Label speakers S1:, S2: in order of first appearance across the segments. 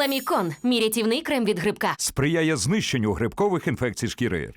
S1: Ламікон мій рятівний крем від грибка.
S2: сприяє знищенню грибкових інфекцій шкіри.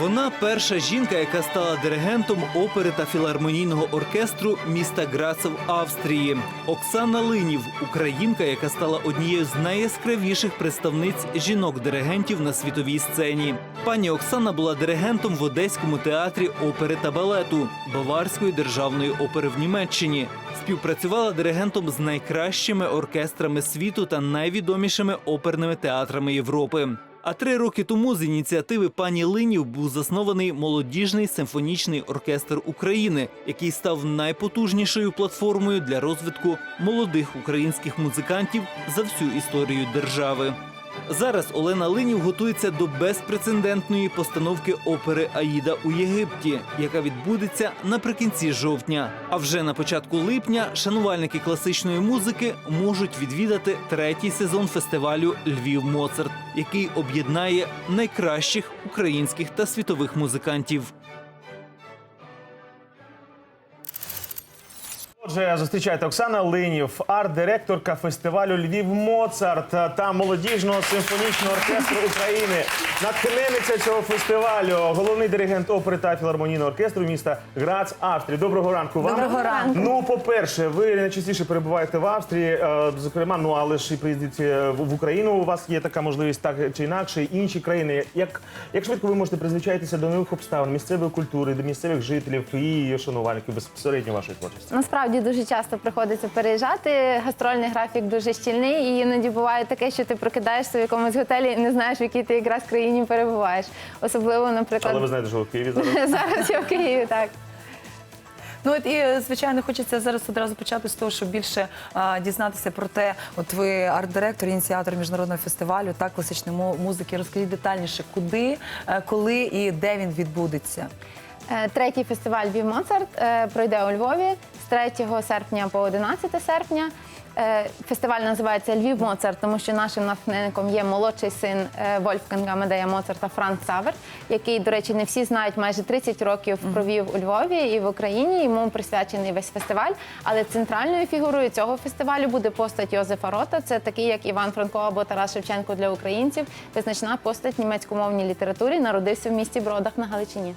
S3: Вона перша жінка, яка стала диригентом опери та філармонійного оркестру міста Грацев Австрії. Оксана Линів, українка, яка стала однією з найяскравіших представниць жінок-диригентів на світовій сцені. Пані Оксана була диригентом в Одеському театрі опери та балету Баварської державної опери в Німеччині. Співпрацювала диригентом з найкращими оркестрами світу та найвідомішими оперними театрами Європи. А три роки тому з ініціативи пані Линів був заснований молодіжний симфонічний оркестр України, який став найпотужнішою платформою для розвитку молодих українських музикантів за всю історію держави. Зараз Олена Линів готується до безпрецедентної постановки опери Аїда у Єгипті, яка відбудеться наприкінці жовтня. А вже на початку липня шанувальники класичної музики можуть відвідати третій сезон фестивалю Львів Моцарт, який об'єднає найкращих українських та світових музикантів.
S4: Отже, зустрічайте Оксана Линів, арт-директорка фестивалю Львів Моцарт та молодіжного симфонічного оркестру України. Натхненниця цього фестивалю, головний диригент опери та філармонійного оркестру міста Грац, Австрії. Доброго ранку вам.
S5: Доброго ранку.
S4: Ну, по-перше, ви найчастіше перебуваєте в Австрії, е, зокрема, ну але ж і приїздите в Україну. У вас є така можливість так чи інакше, і інші країни. Як, як швидко ви можете призвичаїтися до нових обставин, місцевої культури, до місцевих жителів і шанувальників безпосередньо вашої творчості?
S5: Насправді дуже часто приходиться переїжджати. Гастрольний графік дуже щільний, і іноді буває таке, що ти прокидаєшся в якомусь готелі і не знаєш, в якій ти якраз країні перебуваєш. Особливо, наприклад,
S4: Але ви знаєте, що ви в Києві зараз.
S5: зараз я в Києві, так.
S6: Ну от і звичайно хочеться зараз одразу почати з того, щоб більше а, дізнатися про те, от ви арт-директор, ініціатор міжнародного фестивалю та класичної музики. Розкажіть детальніше, куди, е, коли і де він відбудеться.
S5: Е, Третій фестиваль Львів Моцарт е, пройде у Львові з 3 серпня по 11 серпня. Е, Фестиваль називається Львів Моцарт, тому що нашим натхненником є молодший син Вольфганга Амадея Моцарта Франц Савер, який, до речі, не всі знають, майже 30 років провів у Львові і в Україні. Йому присвячений весь фестиваль. Але центральною фігурою цього фестивалю буде постать Йозефа Рота. Це такий, як Іван Франко або Тарас Шевченко для українців. Визначна постать в німецькомовній літературі. Народився в місті Бродах на Галичині.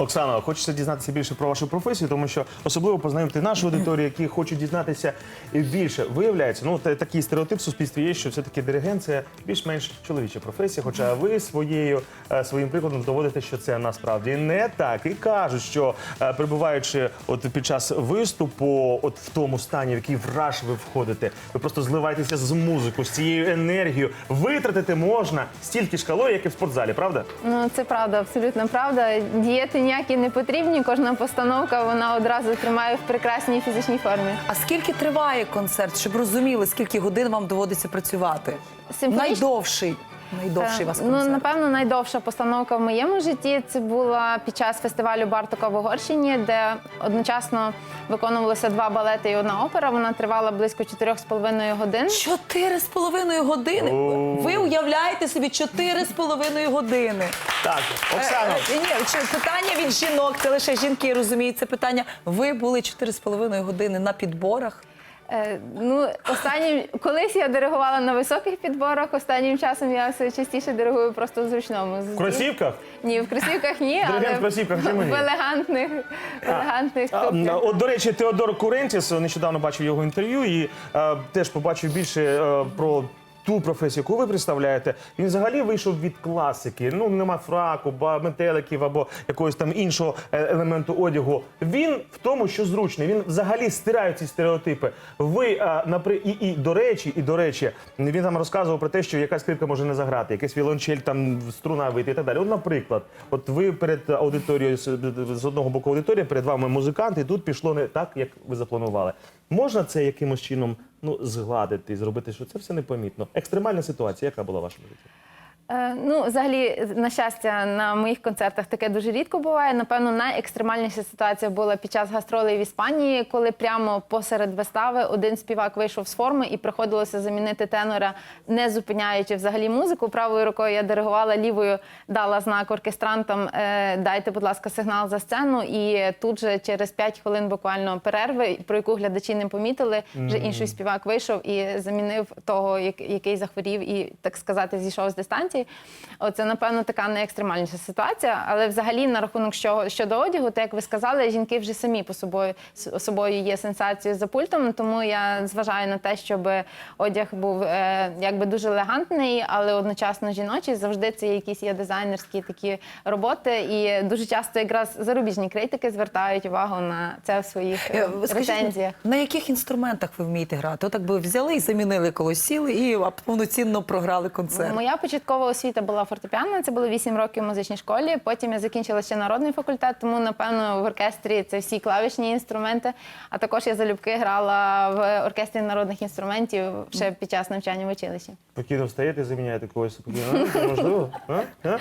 S4: Оксана, хочеться дізнатися більше про вашу професію, тому що особливо познайомити нашу аудиторію, які хочуть дізнатися більше. Виявляється, ну та- такий стереотип в суспільстві є, що все-таки диригент більш-менш чоловіча професія. Хоча ви своєю е, своїм прикладом доводите, що це насправді не так. І кажуть, що е, перебуваючи от під час виступу, от в тому стані, в який враж ви входите, ви просто зливаєтеся з музикою, з цією енергією. Витратити можна стільки ж калорій, як і в спортзалі, правда?
S5: Ну це правда, абсолютно правда. Дієти ніякі не потрібні. Кожна постановка вона одразу тримає в прекрасній фізичній формі.
S6: А скільки триває концерт, щоб розуміли, скільки годин вам доводиться працювати?
S5: Симфонічний-
S6: Найдовший. Найдовший вас
S5: Ну, напевно, найдовша постановка в моєму житті це була під час фестивалю Бартока в Угорщині, де одночасно виконувалися два балети і одна опера. Вона тривала близько 4,5 годин.
S6: Чотири з половиною години. Ви уявляєте собі чотири з половиною години.
S4: Так, Оксано.
S6: Е, е, Ні, чи- питання від жінок, це лише жінки розуміють це питання. Ви були чотири з половиною години на підборах.
S5: Е, ну, останнім колись я диригувала на високих підборах. Останнім часом я все частіше диригую просто в зручному.
S4: В кросівках?
S5: Ні, в кросівках ні,
S4: Диригент
S5: але
S4: в кросівках чому ні?
S5: в елегантних, в елегантних
S4: А,
S5: туфлях.
S4: От, до речі, Теодор Курентіс, нещодавно бачив його інтерв'ю і е, теж побачив більше е, про ту професію, яку ви представляєте. Він взагалі вийшов від класики. Ну, нема фраку, ба- метеликів або якогось там іншого е, елементу одягу. Він в тому, що зручний. Він взагалі стирає ці стереотипи. Ви, е, напри... і, і до речі, і до речі, він там розказував про те, що якась скрипка може не заграти, якийсь віолончель там струна вийти і так далі. От, наприклад, от ви перед аудиторією з одного боку аудиторія, перед вами музикант, і тут пішло не так, як ви запланували. Можна це якимось чином ну, згладити, зробити, що це все непомітно. Екстремальна ситуація, яка була в вашому житті?
S5: Е, Ну, взагалі, на щастя, на моїх концертах таке дуже рідко буває. Напевно, найекстремальніша ситуація була під час гастролей в Іспанії, коли прямо посеред вистави один співак вийшов з форми і приходилося замінити тенора, не зупиняючи взагалі музику. Правою рукою я диригувала, лівою дала знак оркестрантам е, дайте, будь ласка, сигнал за сцену. І тут же через 5 хвилин буквально перерви, про яку глядачі не помітили, вже інший співак вийшов і замінив того, як- який захворів, і так сказати, зійшов з дистанції. Оце, напевно, така найекстремальніша ситуація. Але взагалі, на рахунок що, щодо одягу, то як ви сказали, жінки вже самі по собою собою є сенсацією за пультом. Тому я зважаю на те, щоб одяг був е, якби дуже елегантний, але одночасно жіночий. Завжди це якісь є дизайнерські такі роботи. І дуже часто якраз зарубіжні критики звертають увагу на це в своїх е,
S6: Е,
S5: рецензіях.
S6: на яких інструментах ви вмієте грати? Отак би взяли і замінили когось, сіли і повноцінно програли концерт.
S5: Моя початкова освіта була фортепіано, це було 8 років в музичній школі. Потім я закінчила ще народний факультет, тому напевно в оркестрі це всі клавішні інструменти. А також я залюбки грала в оркестрі народних інструментів ще під час навчання в училищі.
S4: Спокійно встаєте, заміняєте когось спокійно. Можливо? А? А?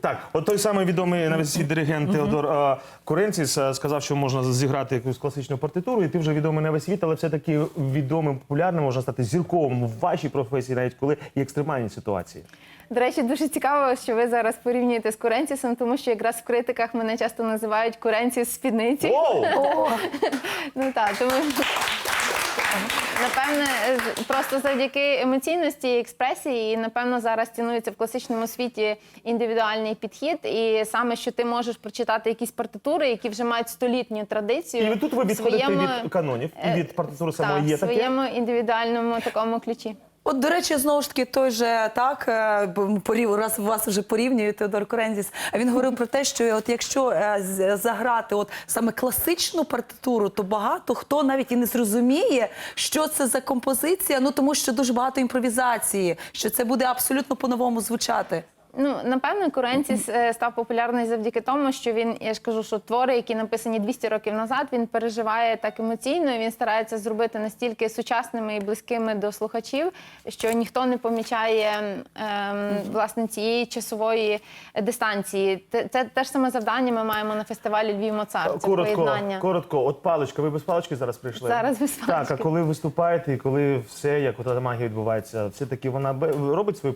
S4: Так, от той самий відомий на весь світ диригент Теодор а, Куренціс сказав, що можна зіграти якусь класичну партитуру, і ти вже відомий на весь світ, але все-таки відомим, популярним можна стати зірковим в вашій професії, навіть коли є екстремальні ситуації.
S5: До речі, дуже цікаво, що ви зараз порівнюєте з Куренцісом, тому що якраз в критиках мене часто називають Куренціс з спідниці.
S4: Оу!
S5: Ну так, тому напевне, просто завдяки емоційності і експресії, і напевно зараз цінується в класичному світі індивідуальний підхід, і саме що ти можеш прочитати якісь партитури, які вже мають столітню традицію.
S4: І тут ви
S5: в
S4: відходите
S5: своєму,
S4: від канонів і
S5: е,
S4: від партитури самої
S5: так,
S4: є
S5: в
S4: таке.
S5: своєму індивідуальному такому ключі.
S6: От, до речі, знову ж таки, той же так е, порів- раз вас вже порівнює Теодор Корензіс. Він говорив про те, що от якщо е, заграти от саме класичну партитуру, то багато хто навіть і не зрозуміє, що це за композиція. Ну тому що дуже багато імпровізації, що це буде абсолютно по-новому звучати.
S5: Ну, напевно, Куренціс е, став популярний завдяки тому, що він, я ж кажу, що твори, які написані 200 років назад, він переживає так емоційно. і Він старається зробити настільки сучасними і близькими до слухачів, що ніхто не помічає ем, власне цієї часової дистанції. Те- Це те ж саме завдання ми маємо на фестивалі Львів Моцарт. Це
S4: Коротко,
S5: поєднання.
S4: коротко, от паличка. Ви без палички зараз прийшли?
S5: Зараз без
S4: Так, а коли виступаєте і коли все, як от магія відбувається, все-таки вона бе- робить свою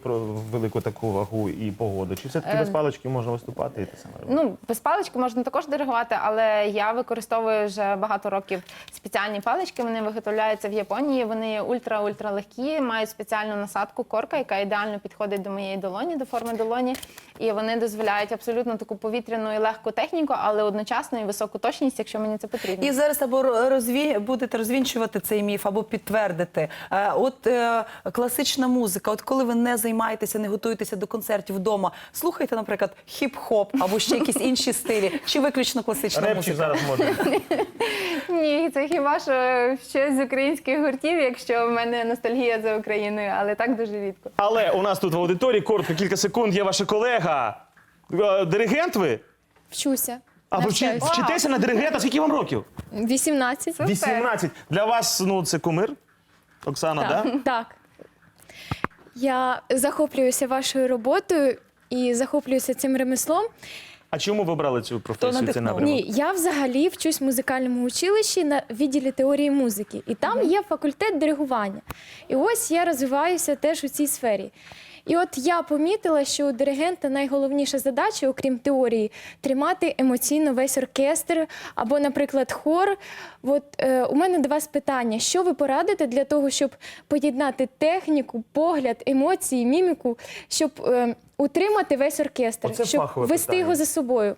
S4: велику таку вагу і погоду? Чи все-таки без палички можна виступати і те саме робити?
S5: Ну, без палички можна також диригувати, але я використовую вже багато років спеціальні палички. Вони виготовляються в Японії. Вони ультра-ультра легкі, мають спеціальну насадку корка, яка ідеально підходить до моєї долоні, до форми долоні. І вони дозволяють абсолютно таку повітряну і легку техніку, але одночасно і високу точність, якщо мені це потрібно.
S6: І зараз або розві... будете розвінчувати цей міф, або підтвердити. Е, От е, класична музика, от коли ви не займаєтеся, не готуєтеся до концертів вдома, слухайте, наприклад, хіп-хоп або ще якісь інші стилі, чи виключно класична
S4: Репчик
S6: музика?
S4: зараз можна.
S5: Ні, це хіба що щось з українських гуртів, якщо в мене ностальгія за Україною, але так дуже рідко.
S4: Але у нас тут в аудиторії коротко кілька секунд. Є ваша колега. Е, Диригент ви?
S7: Вчуся.
S4: А ви вчи- вчитеся на диригента? Скільки вам років?
S7: 18.
S4: 18. Для вас ну це кумир? Оксана,
S7: Так.
S4: да?
S7: так. Я захоплююся вашою роботою і захоплююся цим ремеслом.
S4: А чому ви обрали цю професію, цей напрямок?
S7: Ні, я взагалі вчусь в музикальному училищі на відділі теорії музики, і там є факультет диригування. І ось я розвиваюся теж у цій сфері. І от я помітила, що у диригента найголовніша задача, окрім теорії, тримати емоційно весь оркестр або, наприклад, хор. От е, у мене до вас питання: що ви порадите для того, щоб поєднати техніку, погляд, емоції, міміку, щоб е, утримати весь оркестр,
S4: Оце
S7: щоб
S4: фахове
S7: вести
S4: питання.
S7: його за собою?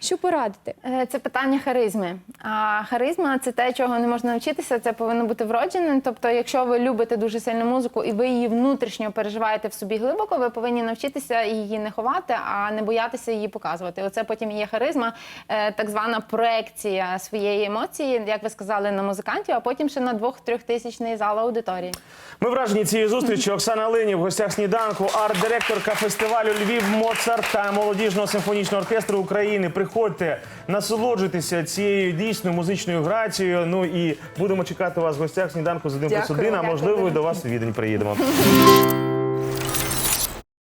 S7: Що порадите?
S5: Е, Це питання харизми. А харизма це те, чого не можна навчитися. Це повинно бути вродженим. Тобто, якщо ви любите дуже сильно музику і ви її внутрішньо переживаєте в собі глибоко, ви повинні навчитися її не ховати, а не боятися її показувати. Оце потім є харизма, е, так звана проекція своєї емоції, як ви сказали, на музикантів, а потім ще на двох-трьох тисячний зал аудиторії.
S4: Ми вражені цією зустрічі. Оксана Линів в гостях сніданку, арт-директорка фестивалю Львів Моцарт та молодіжного симфонічного оркестру України. Приходьте, насолоджуйтеся цією дійсною музичною грацією. Ну і будемо чекати вас в гостях сніданку з один плюс
S6: Дякую.
S4: один. А можливо, і до вас у відень приїдемо.